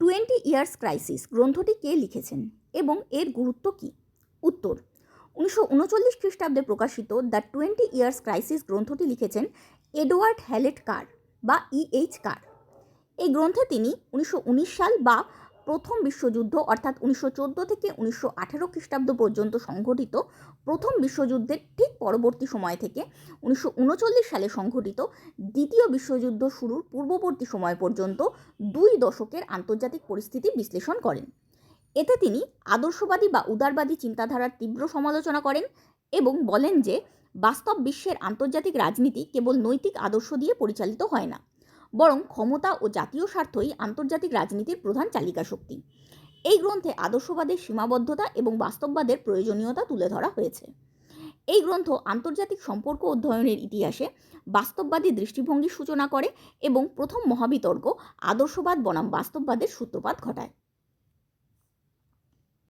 Twenty years crisis, গ্রন্থটি কে লিখেছেন এবং এর গুরুত্ব কী? উত্তর, উনিশশো উনচল্লিশ খ্রিস্টাব্দে প্রকাশিত দ্য টোয়েন্টি ইয়ার্স ক্রাইসিস গ্রন্থটি লিখেছেন এডওয়ার্ড হ্যালেট কার বা ইএইচ কার। এই গ্রন্থে তিনি উনিশশো উনিশ সাল বা প্রথম বিশ্বযুদ্ধ অর্থাৎ উনিশশো চোদ্দ থেকে উনিশশো আঠেরো খ্রিস্টাব্দ পর্যন্ত সংঘটিত প্রথম বিশ্বযুদ্ধের ঠিক পরবর্তী সময় থেকে উনিশশো উনচল্লিশ সালে সংঘটিত দ্বিতীয় বিশ্বযুদ্ধ শুরুর পূর্ববর্তী সময় পর্যন্ত দুই দশকের আন্তর্জাতিক পরিস্থিতি বিশ্লেষণ করেন। এতে তিনি আদর্শবাদী বা উদারবাদী চিন্তাধারার তীব্র সমালোচনা করেন এবং বলেন যে বাস্তব বিশ্বের আন্তর্জাতিক রাজনীতি কেবল নৈতিক আদর্শ দিয়ে পরিচালিত হয় না, বরং ক্ষমতা ও জাতীয় স্বার্থই আন্তর্জাতিক রাজনীতির প্রধান চালিকা শক্তি। এই গ্রন্থে আদর্শবাদের সীমাবদ্ধতা এবং বাস্তববাদের প্রয়োজনীয়তা তুলে ধরা হয়েছে। এই গ্রন্থ আন্তর্জাতিক সম্পর্ক অধ্যয়নের ইতিহাসে বাস্তববাদী দৃষ্টিভঙ্গির সূচনা করে এবং প্রথম মহাবিতর্ক আদর্শবাদ বনাম বাস্তববাদের সূত্রপাত ঘটায়।